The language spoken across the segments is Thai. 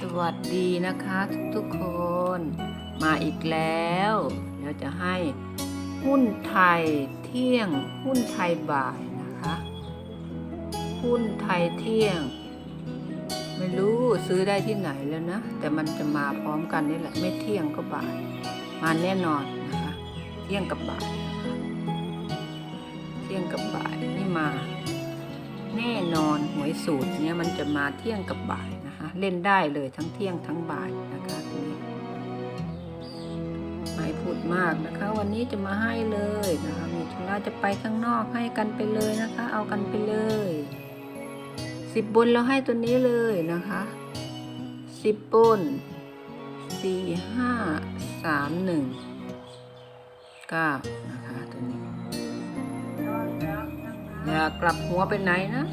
สวัสดีนะคะทุกๆคนมาอีกแล้วเดี๋ยวจะให้หุ้นไทยเที่ยง หุ้นไทยบ่ายนะคะ หุ้นไทยเที่ยง ไม่รู้ซื้อได้ที่ไหนแล้วนะ แต่มันจะมาพร้อมกันนี่แหละ ไม่เที่ยงก็บ่าย มาแน่นอนนะคะ เที่ยงกับบ่าย เที่ยงกับบ่ายนี่มา แน่นอนหวยสูตรเนี้ยมันจะมาเที่ยงกับบ่ายนะคะ เล่นได้เลยทั้งเที่ยงทั้งบ่ายนะคะไม่พูดมากนะคะ วันนี้จะมาให้เลยนะคะมีธุระจะไปข้างนอกให้กันไปเลยนะคะ เอากันไปเลยสิบบนเราให้ตัวนี้เลยนะคะสิบบนสี่ห้าสามหนึ่งเก้า อย่ากลับหัวไปไหนนะ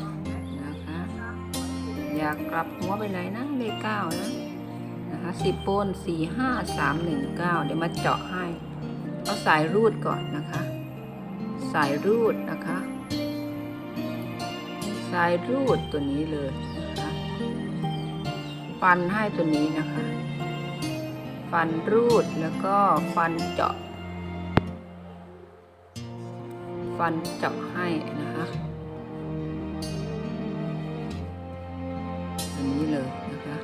นะคะอย่ากลับหัวไปไหนนะเลขเก้านะนะคะสิบปนสี่ห้าสามหนึ่งเก้าเดี๋ยวมาเจาะให้เอาสายรูดก่อนนะคะ สายรูดนะคะ สายรูดตัวนี้เลยนะคะฟันให้ตัวนี้นะคะ ฟันรูดแล้วก็ฟันเจาะ ฟันเจาะให้นะคะอันนี้เลยนะคะ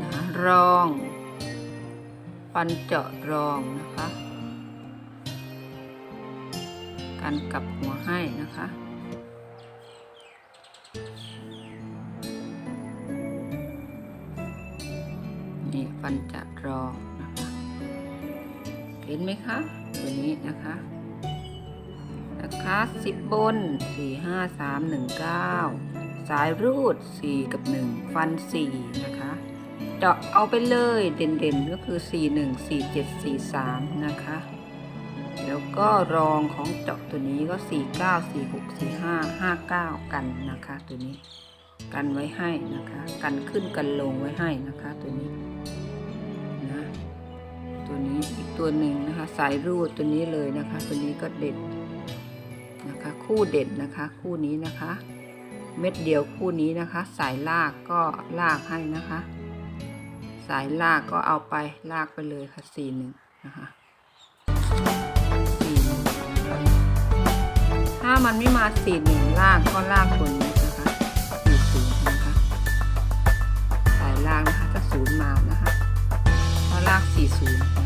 นะคะรองฟันเจาะรองนะคะการกลับหัวให้นะคะนี่ฟันจะรอง เห็นไหมคะตัวนี้นะคะนะคะสิบบนสี่ห้าสามหนึ่งเก้าสายรูดสี่กับหนึ่งฟันสี่นะคะเจาะเอาไปเลยเด่นๆก็คือสี่หนึ่งสี่เจ็ดสี่สามนะคะแล้วก็รองของเจาะตัวนี้ก็สี่เก้าสี่หกสี่ห้าห้าเก้ากันนะคะ ตัวนี้ กันไว้ให้นะคะ กันขึ้นกันลงไว้ให้นะคะ ตัวนี้ ตัวหนึ่งนะคะ สายรูดตัวนี้เลยนะคะ ตัวนี้ก็เด็ดนะคะ คู่เด็ดนะคะ คู่นี้นะคะ เม็ดเดียวคู่นี้นะคะ สายลากก็ลากให้นะคะ สายลากก็เอาไปลากไปเลยค่ะสี่หนึ่งนะคะสี่หนึ่งถ้ามันไม่มาสี่หนึ่งลากก็ลากตัวนี้นะคะสี่ศูนย์นะคะ สายลากนะคะถ้าศูนย์มานะคะก็ลาก40นะ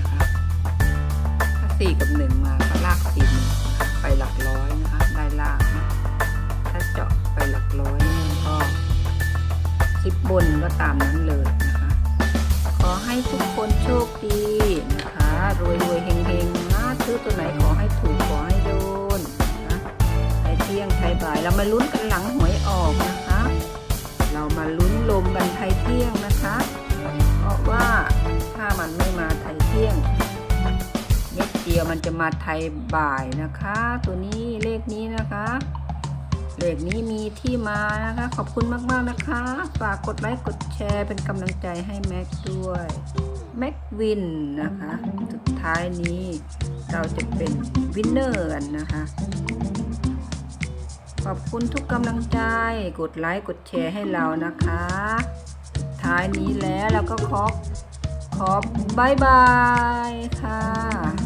สิบบนก็ตามนั้นเลยนะคะ ขอให้ทุกคนโชคดีนะคะ รวยรวยๆเฮงเฮงๆนะซื้อตัวไหนขอให้ถูกขอให้โดนนะไทยเที่ยงไทยบ่ายเรามาลุ้นกันหลังหวยออกนะคะ เรามาลุ้นลมกันไทยเที่ยงนะคะ เพราะว่าถ้ามันไม่มาไทยเที่ยงเม็ดเดียวมันจะมาไทยบ่ายนะคะ ตัวนี้เลขนี้นะคะ เลขนี้มีที่มานะคะ ขอบคุณมากๆนะคะ ฝากกดไลค์กดแชร์เป็นกำลังใจให้แม็กด้วยแม็กวินนะคะ สุดท้ายนี้เราจะเป็นวินเนอร์กันนะคะ ขอบคุณทุกกำลังใจ กดไลค์กดแชร์ให้เรานะคะ ท้ายนี้แล้วเราก็ขอขอบายบายค่ะ